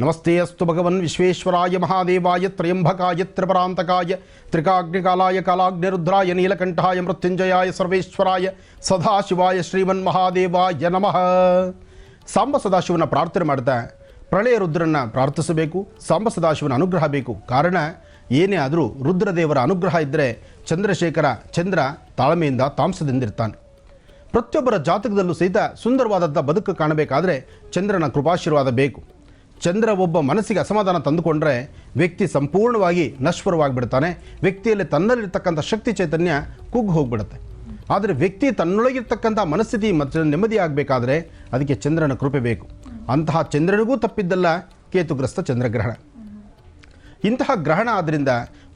ನಮಸ್ತೆ ಅಸ್ತು ಭಗವನ್ ವಿಶ್ವೇಶ್ವರಾಯ ಮಹಾದೇವಾಯ ತ್ರಯಂಬಕಾಯ ತ್ರಿಪರಾಂತಕಾಯ ತ್ರಿಕಾಗ್ನಿಕಾಲಾಯ ಕಾಲಾಗ್ನಿರುದ್ರಾಯ ನೀಲಕಂಠಾಯ ಮೃತ್ಯುಂಜಯಾಯ ಸರ್ವೇಶ್ವರಾಯ ಸದಾಶಿವಾಯ ಶ್ರೀಮನ್ ಮಹಾದೇವಾಯ ನಮಃ. ಸಾಂಬ ಸದಾಶಿವನ ಪ್ರಾರ್ಥನೆ ಮಾಡ್ತಾ ಪ್ರಳಯ ರುದ್ರನ್ನ ಪ್ರಾರ್ಥಿಸಬೇಕು, ಸಾಂಬ ಸದಾಶಿವನ ಅನುಗ್ರಹ ಬೇಕು. ಕಾರಣ, ಏನೇ ಆದರೂ ರುದ್ರದೇವರ ಅನುಗ್ರಹ ಇದ್ದರೆ ಚಂದ್ರಶೇಖರ ಚಂದ್ರ ತಾಳ್ಮೆಯಿಂದ ತಾಮಸದಿಂದಿರ್ತಾನೆ. ಪ್ರತಿಯೊಬ್ಬರ ಜಾತಕದಲ್ಲೂ ಸಹಿತ ಸುಂದರವಾದಂಥ ಬದುಕು ಕಾಣಬೇಕಾದರೆ ಚಂದ್ರನ ಕೃಪಾಶೀರ್ವಾದ ಬೇಕು. ಚಂದ್ರ ಒಬ್ಬ ಮನಸ್ಸಿಗೆ ಅಸಮಾಧಾನ ತಂದುಕೊಂಡ್ರೆ ವ್ಯಕ್ತಿ ಸಂಪೂರ್ಣವಾಗಿ ನಶ್ವರವಾಗಿಬಿಡ್ತಾನೆ. ವ್ಯಕ್ತಿಯಲ್ಲಿ ತನ್ನಲ್ಲಿರ್ತಕ್ಕಂಥ ಶಕ್ತಿ ಚೈತನ್ಯ ಕುಗ್ಗು ಹೋಗ್ಬಿಡುತ್ತೆ. ಆದರೆ ವ್ಯಕ್ತಿ ತನ್ನೊಳಗಿರ್ತಕ್ಕಂಥ ಮನಸ್ಥಿತಿ ಮತ್ತು ನೆಮ್ಮದಿ ಆಗಬೇಕಾದ್ರೆ ಅದಕ್ಕೆ ಚಂದ್ರನ ಕೃಪೆ ಬೇಕು. ಅಂತಹ ಚಂದ್ರನಿಗೂ ತಪ್ಪಿದ್ದಲ್ಲ ಕೇತುಗ್ರಸ್ತ ಚಂದ್ರಗ್ರಹಣ. ಇಂತಹ ಗ್ರಹಣ ಆದ್ದರಿಂದ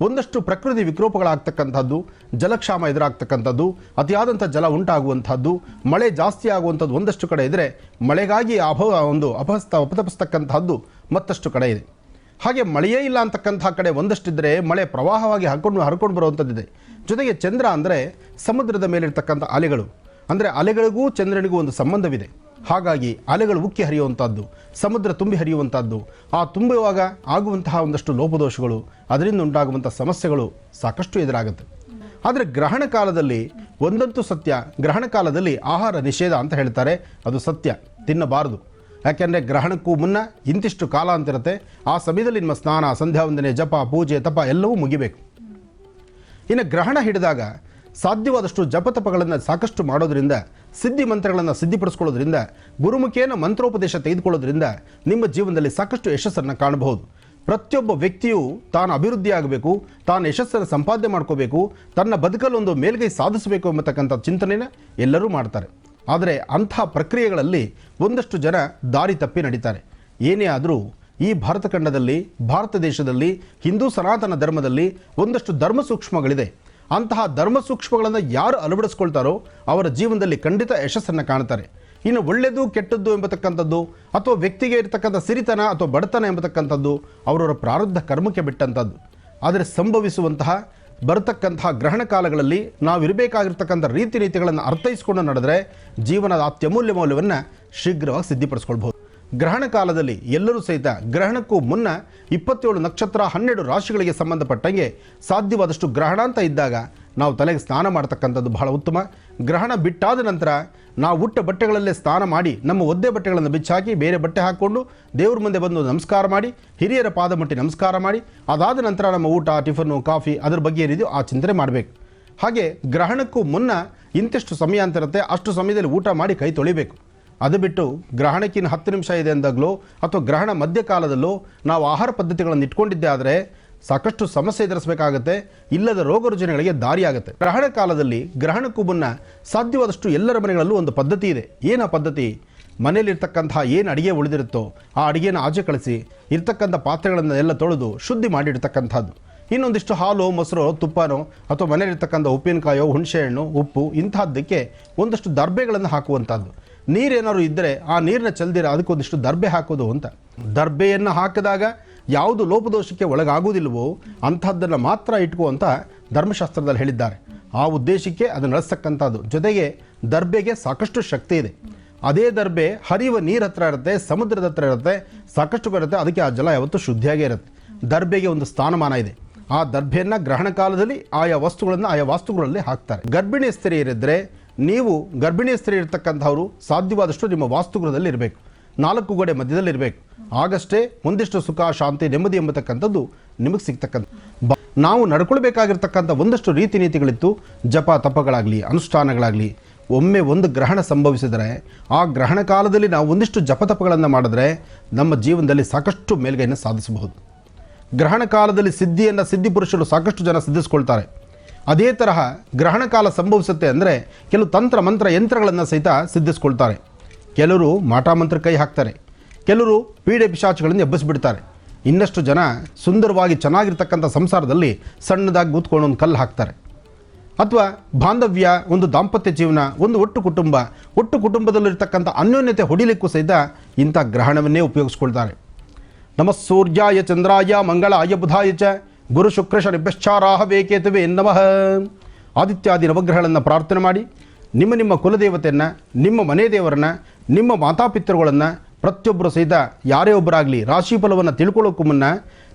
ಒಂದಷ್ಟು ಪ್ರಕೃತಿ ವಿಕೋಪಗಳಾಗ್ತಕ್ಕಂಥದ್ದು, ಜಲಕ್ಷಾಮ ಎದುರಾಗ್ತಕ್ಕಂಥದ್ದು, ಅತಿಯಾದಂಥ ಜಲ ಉಂಟಾಗುವಂಥದ್ದು, ಮಳೆ ಜಾಸ್ತಿ ಆಗುವಂಥದ್ದು ಒಂದಷ್ಟು ಕಡೆ ಇದ್ದರೆ ಮಳೆಗಾಗಿ ಅಭವ ಒಂದು ಅಪಹಸ್ತ ಅಪತಪಿಸ್ತಕ್ಕಂಥದ್ದು ಮತ್ತಷ್ಟು ಕಡೆ ಇದೆ. ಹಾಗೆ ಮಳೆಯೇ ಇಲ್ಲ ಅಂತಕ್ಕಂಥ ಕಡೆ ಒಂದಷ್ಟಿದ್ದರೆ ಮಳೆ ಪ್ರವಾಹವಾಗಿ ಹರ್ಕೊಂಡು ಹರ್ಕೊಂಡು ಬರುವಂಥದ್ದಿದೆ. ಜೊತೆಗೆ ಚಂದ್ರ ಅಂದರೆ ಸಮುದ್ರದ ಮೇಲಿರ್ತಕ್ಕಂಥ ಅಲೆಗಳು. ಅಂದರೆ ಅಲೆಗಳಿಗೂ ಚಂದ್ರನಿಗೂ ಒಂದು ಸಂಬಂಧವಿದೆ. ಹಾಗಾಗಿ ಅಲೆಗಳು ಉಕ್ಕಿ ಹರಿಯುವಂಥದ್ದು ಸಮುದ್ರ ತುಂಬಿ ಹರಿಯುವಂಥದ್ದು ಆ ತುಂಬುವಾಗ ಆಗುವಂತಹ ಒಂದಷ್ಟು ಲೋಪದೋಷಗಳು, ಅದರಿಂದ ಉಂಟಾಗುವಂಥ ಸಮಸ್ಯೆಗಳು ಸಾಕಷ್ಟು ಎದುರಾಗುತ್ತೆ. ಆದರೆ ಗ್ರಹಣ ಕಾಲದಲ್ಲಿ ಒಂದಂತೂ ಸತ್ಯ, ಗ್ರಹಣ ಕಾಲದಲ್ಲಿ ಆಹಾರ ನಿಷೇಧ ಅಂತ ಹೇಳ್ತಾರೆ, ಅದು ಸತ್ಯ, ತಿನ್ನಬಾರದು. ಯಾಕೆಂದರೆ ಗ್ರಹಣಕ್ಕೂ ಮುನ್ನ ಇಂತಿಷ್ಟು ಕಾಲ ಅಂತಿರುತ್ತೆ, ಆ ಸಮಯದಲ್ಲಿ ನಿಮ್ಮ ಸ್ನಾನ ಸಂಧ್ಯಾ ವಂದನೆ ಜಪ, ಪೂಜೆ, ತಪ ಎಲ್ಲವೂ ಮುಗಿಬೇಕು. ಇನ್ನು ಗ್ರಹಣ ಹಿಡಿದಾಗ ಸಾಧ್ಯವಾದಷ್ಟು ಜಪತಪಗಳನ್ನು ಸಾಕಷ್ಟು ಮಾಡೋದ್ರಿಂದ ಸಿದ್ಧಿ ಮಂತ್ರಗಳನ್ನು ಸಿದ್ಧಿಪಡಿಸ್ಕೊಳ್ಳೋದ್ರಿಂದ, ಗುರುಮುಖಿಯನ್ನು ಮಂತ್ರೋಪದೇಶ ತೆಗೆದುಕೊಳ್ಳೋದ್ರಿಂದ ನಿಮ್ಮ ಜೀವನದಲ್ಲಿ ಸಾಕಷ್ಟು ಯಶಸ್ಸನ್ನು ಕಾಣಬಹುದು. ಪ್ರತಿಯೊಬ್ಬ ವ್ಯಕ್ತಿಯು ತಾನು ಅಭಿವೃದ್ಧಿ ಆಗಬೇಕು, ತಾನು ಯಶಸ್ಸನ್ನು ಸಂಪಾದನೆ ಮಾಡ್ಕೋಬೇಕು, ತನ್ನ ಬದುಕಲ್ಲಿ ಒಂದು ಮೇಲ್ಗೈ ಸಾಧಿಸಬೇಕು ಎಂಬತಕ್ಕಂಥ ಚಿಂತನೆನ ಎಲ್ಲರೂ ಮಾಡ್ತಾರೆ. ಆದರೆ ಅಂಥ ಪ್ರಕ್ರಿಯೆಗಳಲ್ಲಿ ಒಂದಷ್ಟು ಜನ ದಾರಿ ತಪ್ಪಿ ನಡೀತಾರೆ. ಏನೇ ಆದರೂ ಈ ಭಾರತ ಖಂಡದಲ್ಲಿ, ಭಾರತ ದೇಶದಲ್ಲಿ, ಹಿಂದೂ ಸನಾತನ ಧರ್ಮದಲ್ಲಿ ಒಂದಷ್ಟು ಧರ್ಮ ಸೂಕ್ಷ್ಮಗಳಿದೆ. ಅಂತಹ ಧರ್ಮ ಸೂಕ್ಷ್ಮಗಳನ್ನು ಯಾರು ಅಳವಡಿಸ್ಕೊಳ್ತಾರೋ ಅವರ ಜೀವನದಲ್ಲಿ ಖಂಡಿತ ಯಶಸ್ಸನ್ನು ಕಾಣ್ತಾರೆ. ಇನ್ನು ಒಳ್ಳೆಯದು ಕೆಟ್ಟದ್ದು ಎಂಬತಕ್ಕಂಥದ್ದು ಅಥವಾ ವ್ಯಕ್ತಿಗೆ ಇರತಕ್ಕಂಥ ಸಿರಿತನ ಅಥವಾ ಬಡತನ ಎಂಬತಕ್ಕಂಥದ್ದು ಅವರವರ ಪ್ರಾರಬ್ಧ ಕರ್ಮಕ್ಕೆ ಬಿಟ್ಟಂಥದ್ದು. ಆದರೆ ಸಂಭವಿಸುವಂತಹ ಬರತಕ್ಕಂತಹ ಗ್ರಹಣ ಕಾಲಗಳಲ್ಲಿ ನಾವು ಇರಬೇಕಾಗಿರ್ತಕ್ಕಂಥ ರೀತಿ ನೀತಿಗಳನ್ನು ಅರ್ಥೈಸಿಕೊಂಡು ನಡೆದರೆ ಜೀವನದ ಅತ್ಯಮೂಲ್ಯ ಮೌಲ್ಯವನ್ನು ಶೀಘ್ರವಾಗಿ ಸಿದ್ಧಿಪಡಿಸ್ಕೊಳ್ಬಹುದು. ಗ್ರಹಣ ಕಾಲದಲ್ಲಿ ಎಲ್ಲರೂ ಸಹಿತ ಗ್ರಹಣಕ್ಕೂ ಮುನ್ನ ಇಪ್ಪತ್ತೇಳು ನಕ್ಷತ್ರ ಹನ್ನೆರಡು ರಾಶಿಗಳಿಗೆ ಸಂಬಂಧಪಟ್ಟಂಗೆ ಸಾಧ್ಯವಾದಷ್ಟು ಗ್ರಹಣ ಅಂತ ಇದ್ದಾಗ ನಾವು ತಲೆಗೆ ಸ್ನಾನ ಮಾಡ್ತಕ್ಕಂಥದ್ದು ಬಹಳ ಉತ್ತಮ. ಗ್ರಹಣ ಬಿಟ್ಟಾದ ನಂತರ ನಾವು ಹುಟ್ಟ ಬಟ್ಟೆಗಳಲ್ಲೇ ಸ್ನಾನ ಮಾಡಿ ನಮ್ಮ ಒದ್ದೆ ಬಟ್ಟೆಗಳನ್ನು ಬಿಚ್ಚಾಕಿ ಬೇರೆ ಬಟ್ಟೆ ಹಾಕ್ಕೊಂಡು ದೇವ್ರ ಮುಂದೆ ಬಂದು ನಮಸ್ಕಾರ ಮಾಡಿ, ಹಿರಿಯರ ಪಾದ ಮುಟ್ಟಿ ನಮಸ್ಕಾರ ಮಾಡಿ, ಅದಾದ ನಂತರ ನಮ್ಮ ಊಟ, ಟಿಫನ್ನು, ಕಾಫಿ ಅದ್ರ ಬಗ್ಗೆ ಏನಿದೆಯೋ ಆ ಚಿಂತನೆ ಮಾಡಬೇಕು. ಹಾಗೆ ಗ್ರಹಣಕ್ಕೂ ಮುನ್ನ ಇಂತಿಷ್ಟು ಸಮಯ ಅಂತಿರುತ್ತೆ ಅಷ್ಟು ಸಮಯದಲ್ಲಿ ಊಟ ಮಾಡಿ ಕೈ ತೊಳಿಬೇಕು. ಅದು ಬಿಟ್ಟು ಗ್ರಹಣಕ್ಕಿನ ಹತ್ತು ನಿಮಿಷ ಇದೆ ಅಂದಾಗಲೋ ಅಥವಾ ಗ್ರಹಣ ಮಧ್ಯಕಾಲದಲ್ಲೋ ನಾವು ಆಹಾರ ಪದ್ಧತಿಗಳನ್ನು ಇಟ್ಕೊಂಡಿದ್ದೆ ಆದರೆ ಸಾಕಷ್ಟು ಸಮಸ್ಯೆ ಎದುರಿಸಬೇಕಾಗತ್ತೆ, ಇಲ್ಲದ ರೋಗ ರುಜಿನಗಳಿಗೆ ದಾರಿಯಾಗುತ್ತೆ. ಗ್ರಹಣ ಕಾಲದಲ್ಲಿ ಗ್ರಹಣಕ್ಕೂ ಮುನ್ನ ಸಾಧ್ಯವಾದಷ್ಟು ಎಲ್ಲರ ಮನೆಗಳಲ್ಲೂ ಒಂದು ಪದ್ಧತಿ ಇದೆ. ಏನು ಆ ಪದ್ಧತಿ? ಮನೆಯಲ್ಲಿರ್ತಕ್ಕಂತಹ ಏನು ಅಡುಗೆ ಉಳಿದಿರುತ್ತೋ ಆ ಅಡುಗೆನ ಆಚೆ ಕಳಿಸಿ ಇರ್ತಕ್ಕಂಥ ಪಾತ್ರೆಗಳನ್ನು ಎಲ್ಲ ತೊಳೆದು ಶುದ್ಧಿ ಮಾಡಿರ್ತಕ್ಕಂಥದ್ದು ಇನ್ನೊಂದಿಷ್ಟು ಹಾಲು, ಮೊಸರು, ತುಪ್ಪನೋ ಅಥವಾ ಮನೆಯಲ್ಲಿರ್ತಕ್ಕಂಥ ಉಪ್ಪಿನಕಾಯೋ, ಹುಣಸೆಹಣ್ಣು, ಉಪ್ಪು ಇಂತಹದ್ದಕ್ಕೆ ಒಂದಷ್ಟು ದರ್ಬೆಗಳನ್ನು ಹಾಕುವಂಥದ್ದು. ನೀರೇನಾದ್ರು ಇದ್ದರೆ ಆ ನೀರನ್ನ ಚೆಲ್ದಿರ ಅದಕ್ಕೊಂದಿಷ್ಟು ದರ್ಬೆ ಹಾಕೋದು ಅಂತ. ದರ್ಬೆಯನ್ನು ಹಾಕಿದಾಗ ಯಾವುದು ಲೋಪದೋಷಕ್ಕೆ ಒಳಗಾಗುವುದಿಲ್ಲವೋ ಅಂಥದ್ದನ್ನು ಮಾತ್ರ ಇಟ್ಕೋ ಅಂತ ಧರ್ಮಶಾಸ್ತ್ರದಲ್ಲಿ ಹೇಳಿದ್ದಾರೆ. ಆ ಉದ್ದೇಶಕ್ಕೆ ಅದು ನಡೆಸ್ತಕ್ಕಂಥದ್ದು. ಜೊತೆಗೆ ದರ್ಬೆಗೆ ಸಾಕಷ್ಟು ಶಕ್ತಿ ಇದೆ. ಅದೇ ದರ್ಬೆ ಹರಿಯುವ ನೀರ ಹತ್ರ ಇರುತ್ತೆ, ಸಮುದ್ರದ ಹತ್ರ ಇರುತ್ತೆ, ಸಾಕಷ್ಟು ಬರುತ್ತೆ ಅದಕ್ಕೆ ಆ ಜಲ ಯಾವತ್ತೂ ಶುದ್ಧಿಯಾಗೇ ಇರುತ್ತೆ. ದರ್ಬೆಗೆ ಒಂದು ಸ್ಥಾನಮಾನ ಇದೆ. ಆ ದರ್ಬೆಯನ್ನು ಗ್ರಹಣ ಕಾಲದಲ್ಲಿ ಆಯಾ ವಸ್ತುಗಳನ್ನು ಆಯಾ ವಾಸ್ತುಗಳಲ್ಲಿ ಹಾಕ್ತಾರೆ. ಗರ್ಭಿಣಿ ಸ್ತ್ರೀಯರಿದ್ದರೆ ನೀವು ಗರ್ಭಿಣಿ ಸ್ತ್ರೀ ಇರ್ತಕ್ಕಂಥವ್ರು ಸಾಧ್ಯವಾದಷ್ಟು ನಿಮ್ಮ ವಾಸ್ತುಗೃಹದಲ್ಲಿ ಇರಬೇಕು. ನಾಲ್ಕು ಗೋಡೆ ಮಧ್ಯದಲ್ಲಿ ಇರಬೇಕು. ಆಗಷ್ಟೇ ಒಂದಿಷ್ಟು ಸುಖ, ಶಾಂತಿ, ನೆಮ್ಮದಿ ಎಂಬತಕ್ಕಂಥದ್ದು ನಿಮಗೆ ಸಿಗ್ತಕ್ಕಂಥ ನಾವು ನಡ್ಕೊಳ್ಬೇಕಾಗಿರ್ತಕ್ಕಂಥ ಒಂದಷ್ಟು ರೀತಿ ನೀತಿಗಳಿತ್ತು. ಜಪ, ತಪಗಳಾಗಲಿ, ಅನುಷ್ಠಾನಗಳಾಗಲಿ. ಒಮ್ಮೆ ಒಂದು ಗ್ರಹಣ ಸಂಭವಿಸಿದರೆ, ಆ ಗ್ರಹಣ ಕಾಲದಲ್ಲಿ ನಾವು ಒಂದಿಷ್ಟು ಜಪತಪಗಳನ್ನು ಮಾಡಿದ್ರೆ ನಮ್ಮ ಜೀವನದಲ್ಲಿ ಸಾಕಷ್ಟು ಮೇಲ್ಗೈಯನ್ನು ಸಾಧಿಸಬಹುದು. ಗ್ರಹಣ ಕಾಲದಲ್ಲಿ ಸಿದ್ಧಿಯನ್ನು ಸಿದ್ಧಿ ಪುರುಷರು ಸಾಕಷ್ಟು ಜನ ಸಿದ್ಧಿಸ್ಕೊಳ್ತಾರೆ. ಅದೇ ತರಹ ಗ್ರಹಣ ಕಾಲ ಸಂಭವಿಸುತ್ತೆ ಅಂದರೆ ಕೆಲವು ತಂತ್ರ ಮಂತ್ರ ಯಂತ್ರಗಳನ್ನು ಸಹಿತ ಸಿದ್ಧಿಸ್ಕೊಳ್ತಾರೆ. ಕೆಲವರು ಮಾಟಾಮಂತ್ರ ಕೈ ಹಾಕ್ತಾರೆ. ಕೆಲವರು ಪೀಡೆ ಪಿಶಾಚಗಳನ್ನು ಎಬ್ಬಿಸಿಬಿಡ್ತಾರೆ. ಇನ್ನಷ್ಟು ಜನ ಸುಂದರವಾಗಿ ಚೆನ್ನಾಗಿರ್ತಕ್ಕಂಥ ಸಂಸಾರದಲ್ಲಿ ಸಣ್ಣದಾಗಿ ಕೂತ್ಕೊಂಡು ಒಂದು ಕಲ್ಲು ಹಾಕ್ತಾರೆ. ಅಥವಾ ಬಾಂಧವ್ಯ, ಒಂದು ದಾಂಪತ್ಯ ಜೀವನ, ಒಂದು ಒಟ್ಟು ಕುಟುಂಬ, ಒಟ್ಟು ಕುಟುಂಬದಲ್ಲಿರ್ತಕ್ಕಂಥ ಅನ್ಯೋನ್ಯತೆ ಹೊಡಿಲಿಕ್ಕೂ ಸಹಿತ ಇಂಥ ಗ್ರಹಣವನ್ನೇ ಉಪಯೋಗಿಸ್ಕೊಳ್ತಾರೆ. ನಮಃ ಸೂರ್ಯಾಯ ಚಂದ್ರಾಯ ಮಂಗಳಾಯ ಬುಧಾಯ ಚ ಗುರು ಶುಕ್ರ ಶನಿಭ್ಯಶ್ಚಾರಾಹ ಬೇಕೇತುವೆ ನಮಃ. ಆದಿತ್ಯಾದಿ ನವಗ್ರಹಗಳನ್ನು ಪ್ರಾರ್ಥನೆ ಮಾಡಿ, ನಿಮ್ಮ ನಿಮ್ಮ ಕುಲದೇವತೆಯನ್ನು, ನಿಮ್ಮ ಮನೆ ದೇವರನ್ನು, ನಿಮ್ಮ ಮಾತಾಪಿತೃಗಳನ್ನು ಪ್ರತಿಯೊಬ್ಬರು ಸಹಿತ ಯಾರೇ ಒಬ್ಬರಾಗಲಿ ರಾಶಿ ಫಲವನ್ನು ತಿಳ್ಕೊಳ್ಳೋಕ್ಕೂ ಮುನ್ನ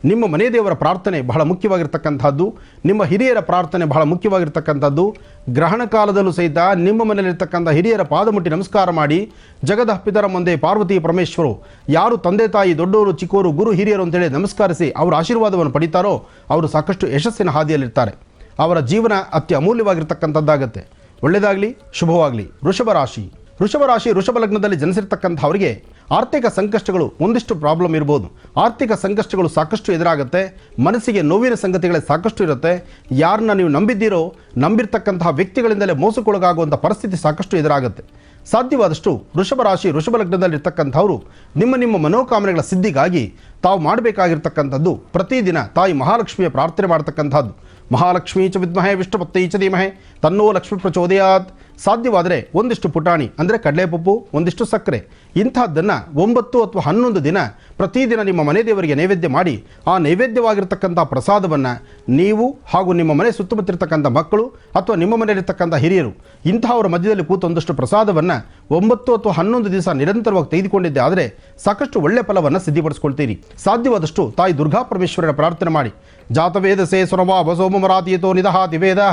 ನಿಮ್ಮ ಮನೆ ದೇವರ ಪ್ರಾರ್ಥನೆ ಬಹಳ ಮುಖ್ಯವಾಗಿರ್ತಕ್ಕಂಥದ್ದು, ನಿಮ್ಮ ಹಿರಿಯರ ಪ್ರಾರ್ಥನೆ ಬಹಳ ಮುಖ್ಯವಾಗಿರ್ತಕ್ಕಂಥದ್ದು, ಗ್ರಹಣ ಕಾಲದಲ್ಲೂ ಸಹಿತ ನಿಮ್ಮ ಮನೆಯಲ್ಲಿರ್ತಕ್ಕಂಥ ಹಿರಿಯರ ಪಾದ ಮುಟ್ಟಿ ನಮಸ್ಕಾರ ಮಾಡಿ, ಜಗದ ಹಪ್ಪಿದರ ಮುಂದೆ ಪಾರ್ವತಿ ಪರಮೇಶ್ವರು, ಯಾರು ತಂದೆ ತಾಯಿ, ದೊಡ್ಡವರು, ಚಿಕ್ಕವರು, ಗುರು, ಹಿರಿಯರು ಅಂತೇಳಿ ನಮಸ್ಕರಿಸಿ ಅವರ ಆಶೀರ್ವಾದವನ್ನು ಪಡಿತಾರೋ, ಅವರು ಸಾಕಷ್ಟು ಯಶಸ್ಸಿನ ಹಾದಿಯಲ್ಲಿರ್ತಾರೆ. ಅವರ ಜೀವನ ಅತಿ ಅಮೂಲ್ಯವಾಗಿರ್ತಕ್ಕಂಥದ್ದಾಗತ್ತೆ. ಒಳ್ಳೆಯದಾಗಲಿ, ಶುಭವಾಗಲಿ. ವೃಷಭ ರಾಶಿ. ವೃಷಭ ರಾಶಿ, ವೃಷಭ ಲಗ್ನದಲ್ಲಿ ಜನಿಸಿರ್ತಕ್ಕಂಥವರಿಗೆ ಆರ್ಥಿಕ ಸಂಕಷ್ಟಗಳು ಒಂದಿಷ್ಟು ಪ್ರಾಬ್ಲಮ್ ಇರ್ಬೋದು. ಆರ್ಥಿಕ ಸಂಕಷ್ಟಗಳು ಸಾಕಷ್ಟು ಎದುರಾಗುತ್ತೆ. ಮನಸ್ಸಿಗೆ ನೋವಿನ ಸಂಗತಿಗಳೇ ಸಾಕಷ್ಟು ಇರುತ್ತೆ. ಯಾರನ್ನ ನೀವು ನಂಬಿದ್ದೀರೋ, ನಂಬಿರ್ತಕ್ಕಂತಹ ವ್ಯಕ್ತಿಗಳಿಂದಲೇ ಮೋಸಕ್ಕೊಳಗಾಗುವಂಥ ಪರಿಸ್ಥಿತಿ ಸಾಕಷ್ಟು ಎದುರಾಗುತ್ತೆ. ಸಾಧ್ಯವಾದಷ್ಟು ವೃಷಭ ರಾಶಿ, ವೃಷಭ ಲಗ್ನದಲ್ಲಿರ್ತಕ್ಕಂಥವರು ನಿಮ್ಮ ನಿಮ್ಮ ಮನೋಕಾಮನೆಗಳ ಸಿದ್ಧಿಗಾಗಿ ತಾವು ಮಾಡಬೇಕಾಗಿರ್ತಕ್ಕಂಥದ್ದು ಪ್ರತಿದಿನ ತಾಯಿ ಮಹಾಲಕ್ಷ್ಮಿಯ ಪ್ರಾರ್ಥನೆ ಮಾಡ್ತಕ್ಕಂಥದ್ದು. ಮಹಾಲಕ್ಷ್ಮೀ ಚ ವಿದ್ಮಹೆ, ವಿಷ್ಣುಪತ್ತೈ ಚ ಧೀಮಹೆ, ತನ್ನೋ ಲಕ್ಷ್ಮಿ ಪ್ರಚೋದಯಾತ್. ಸಾಧ್ಯವಾದರೆ ಒಂದಿಷ್ಟು ಪುಟಾಣಿ, ಅಂದರೆ ಕಡಲೆಪಪ್ಪು, ಒಂದಿಷ್ಟು ಸಕ್ಕರೆ. ಇಂತಹದ್ದನ್ನು ಒಂಬತ್ತು ಅಥವಾ ಹನ್ನೊಂದು ದಿನ ಪ್ರತಿದಿನ ನಿಮ್ಮ ಮನೆ ದೇವರಿಗೆ ನೈವೇದ್ಯ ಮಾಡಿ, ಆ ನೈವೇದ್ಯವಾಗಿರ್ತಕ್ಕಂಥ ಪ್ರಸಾದವನ್ನು ನೀವು ಹಾಗೂ ನಿಮ್ಮ ಮನೆ ಸುತ್ತಮುತ್ತಿರ್ತಕ್ಕಂಥ ಮಕ್ಕಳು ಅಥವಾ ನಿಮ್ಮ ಮನೆಯಲ್ಲಿರ್ತಕ್ಕಂಥ ಹಿರಿಯರು, ಇಂತಹವರ ಮಧ್ಯದಲ್ಲಿ ಕೂತು ಒಂದಷ್ಟು ಪ್ರಸಾದವನ್ನು ಒಂಬತ್ತು ಅಥವಾ ಹನ್ನೊಂದು ದಿವಸ ನಿರಂತರವಾಗಿ ತೆಗೆದುಕೊಂಡಿದ್ದೆ ಆದರೆ ಸಾಕಷ್ಟು ಒಳ್ಳೆ ಫಲವನ್ನು ಸಿದ್ಧಿಪಡಿಸ್ಕೊಳ್ತೀರಿ. ಸಾಧ್ಯವಾದಷ್ಟು ತಾಯಿ ದುರ್ಗಾ ಪರಮೇಶ್ವರನ ಪ್ರಾರ್ಥನೆ ಮಾಡಿ. ಜಾತವೇದಸೇ ಸುರವಾ ಬಸೋಮರಾತಿಯತೋ ನಿದಹಾತಿ ವೇದ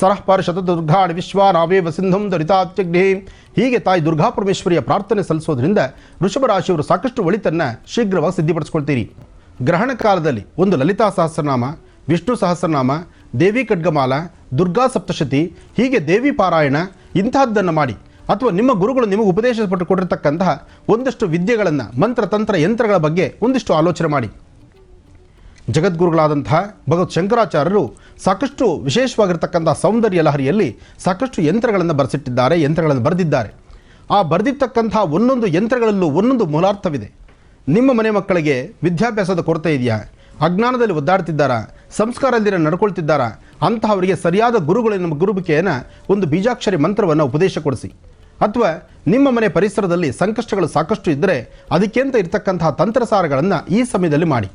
ಸರಃ ವಿಶ್ವ ರಾಮೇ ವಿಶ್ವಾನಾವೇವ ಸಿಂಧುಂ ದರಿತಾತ್ಯಗ್ನಿ ಹೀಗೆ ತಾಯಿ ದುರ್ಗಾ ಪರಮೇಶ್ವರಿಯ ಪ್ರಾರ್ಥನೆ ಸಲ್ಲಿಸೋದ್ರಿಂದ ವೃಷಭ ರಾಶಿಯವರು ಸಾಕಷ್ಟು ಒಳಿತನ್ನು ಶೀಘ್ರವಾಗಿ ಸಿದ್ಧಿಪಡಿಸ್ಕೊಳ್ತೀರಿ. ಗ್ರಹಣ ಕಾಲದಲ್ಲಿ ಒಂದು ಲಲಿತಾ ಸಹಸ್ರನಾಮ, ವಿಷ್ಣು ಸಹಸ್ರನಾಮ, ದೇವಿ ಖಡ್ಗಮಾಲ, ದುರ್ಗಾ ಸಪ್ತಶತಿ, ಹೀಗೆ ದೇವಿ ಪಾರಾಯಣ ಇಂತಹದ್ದನ್ನು ಮಾಡಿ ಅಥವಾ ನಿಮ್ಮ ಗುರುಗಳು ನಿಮಗೆ ಉಪದೇಶಪಟ್ಟು ಕೊಟ್ಟಿರತಕ್ಕಂತಹ ಒಂದಷ್ಟು ವಿದ್ಯೆಗಳನ್ನು ಮಂತ್ರ, ತಂತ್ರ, ಯಂತ್ರಗಳ ಬಗ್ಗೆ ಒಂದಿಷ್ಟು ಆಲೋಚನೆ ಮಾಡಿ. ಜಗದ್ಗುರುಗಳಾದಂತಹ ಭಗವತ್ ಶಂಕರಾಚಾರ್ಯರು ಸಾಕಷ್ಟು ವಿಶೇಷವಾಗಿರ್ತಕ್ಕಂಥ ಸೌಂದರ್ಯ ಲಹರಿಯಲ್ಲಿ ಸಾಕಷ್ಟು ಯಂತ್ರಗಳನ್ನು ಬರೆಸಿಟ್ಟಿದ್ದಾರೆ, ಯಂತ್ರಗಳನ್ನು ಬರೆದಿದ್ದಾರೆ. ಆ ಬರೆದಿರ್ತಕ್ಕಂಥ ಒಂದೊಂದು ಯಂತ್ರಗಳಲ್ಲೂ ಒಂದೊಂದು ಮೂಲಾರ್ಥವಿದೆ. ನಿಮ್ಮ ಮನೆ ಮಕ್ಕಳಿಗೆ ವಿದ್ಯಾಭ್ಯಾಸದ ಕೊರತೆ ಇದೆಯಾ? ಅಜ್ಞಾನದಲ್ಲಿ ಒದ್ದಾಡ್ತಿದ್ದಾರಾ? ಸಂಸ್ಕಾರದಿಂದ ನಡ್ಕೊಳ್ತಿದ್ದಾರಾ? ಅಂತಹವರಿಗೆ ಸರಿಯಾದ ಗುರುಗಳ ನಮ್ಮ ಗುರುಬಿಕೆಯನ್ನು ಒಂದು ಬೀಜಾಕ್ಷರಿ ಮಂತ್ರವನ್ನು ಉಪದೇಶ ಕೊಡಿಸಿ. ಅಥವಾ ನಿಮ್ಮ ಮನೆ ಪರಿಸರದಲ್ಲಿ ಸಂಕಷ್ಟಗಳು ಸಾಕಷ್ಟು ಇದ್ದರೆ ಅದಕ್ಕೆಂತ ಇರತಕ್ಕಂತಹ ತಂತ್ರಸಾರಗಳನ್ನು ಈ ಸಮಯದಲ್ಲಿ ಮಾಡಿ.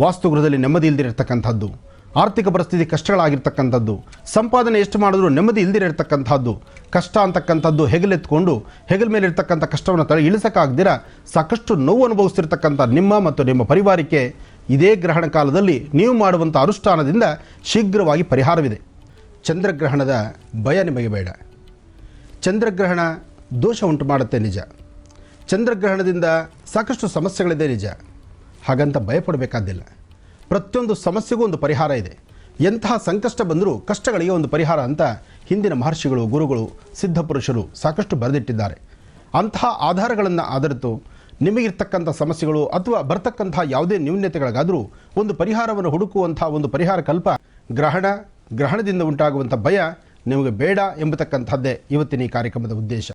ವಾಸ್ತುಗೃಹದಲ್ಲಿ ನೆಮ್ಮದಿ ಇಲ್ದಿರತಕ್ಕಂಥದ್ದು, ಆರ್ಥಿಕ ಪರಿಸ್ಥಿತಿ ಕಷ್ಟಗಳಾಗಿರ್ತಕ್ಕಂಥದ್ದು, ಸಂಪಾದನೆ ಎಷ್ಟು ಮಾಡಿದ್ರೂ ನೆಮ್ಮದಿ ಇಲ್ದಿರತಕ್ಕಂಥದ್ದು, ಕಷ್ಟ ಅಂತಕ್ಕಂಥದ್ದು ಹೆಗಲೆತ್ಕೊಂಡು ಹೆಗಲ ಮೇಲೆ ಇರ್ತಕ್ಕಂಥ ಕಷ್ಟವನ್ನು ತಲೆ ಇಳಿಸೋಕ್ಕಾಗ್ದಿರ ಸಾಕಷ್ಟು ನೋವು ಅನುಭವಿಸ್ತಿರ್ತಕ್ಕಂಥ ನಿಮ್ಮ ಮತ್ತು ನಿಮ್ಮ ಪರಿವಾರಕ್ಕೆ ಇದೇ ಗ್ರಹಣ ಕಾಲದಲ್ಲಿ ನೀವು ಮಾಡುವಂಥ ಅನುಷ್ಠಾನದಿಂದ ಶೀಘ್ರವಾಗಿ ಪರಿಹಾರವಿದೆ. ಚಂದ್ರಗ್ರಹಣದ ಭಯ ನಿಮಗೆ ಬೇಡ. ಚಂದ್ರಗ್ರಹಣ ದೋಷ ಉಂಟು ಮಾಡುತ್ತೆ ನಿಜ. ಚಂದ್ರಗ್ರಹಣದಿಂದ ಸಾಕಷ್ಟು ಸಮಸ್ಯೆಗಳಿದೆ ನಿಜ. ಹಾಗಂತ ಭಯಪಡಬೇಕಾದಿಲ್ಲ. ಪ್ರತಿಯೊಂದು ಸಮಸ್ಯೆಗೂ ಒಂದು ಪರಿಹಾರ ಇದೆ. ಎಂತಹ ಸಂಕಷ್ಟ ಬಂದರೂ ಕಷ್ಟಗಳಿಗೆ ಒಂದು ಪರಿಹಾರ ಅಂತ ಹಿಂದಿನ ಮಹರ್ಷಿಗಳು, ಗುರುಗಳು, ಸಿದ್ಧಪುರುಷರು ಸಾಕಷ್ಟು ಬರೆದಿಟ್ಟಿದ್ದಾರೆ. ಅಂತಹ ಆಧಾರಗಳನ್ನು ಆಧರಿತು ನಿಮಗಿರ್ತಕ್ಕಂಥ ಸಮಸ್ಯೆಗಳು ಅಥವಾ ಬರ್ತಕ್ಕಂಥ ಯಾವುದೇ ನ್ಯೂನ್ಯತೆಗಳಿಗಾದರೂ ಒಂದು ಪರಿಹಾರವನ್ನು ಹುಡುಕುವಂಥ ಒಂದು ಪರಿಹಾರ ಕಲ್ಪ ಗ್ರಹಣ, ಗ್ರಹಣದಿಂದ ಉಂಟಾಗುವಂಥ ಭಯ ನಿಮಗೆ ಬೇಡ ಎಂಬತಕ್ಕಂಥದ್ದೇ ಇವತ್ತಿನ ಈ ಕಾರ್ಯಕ್ರಮದ ಉದ್ದೇಶ.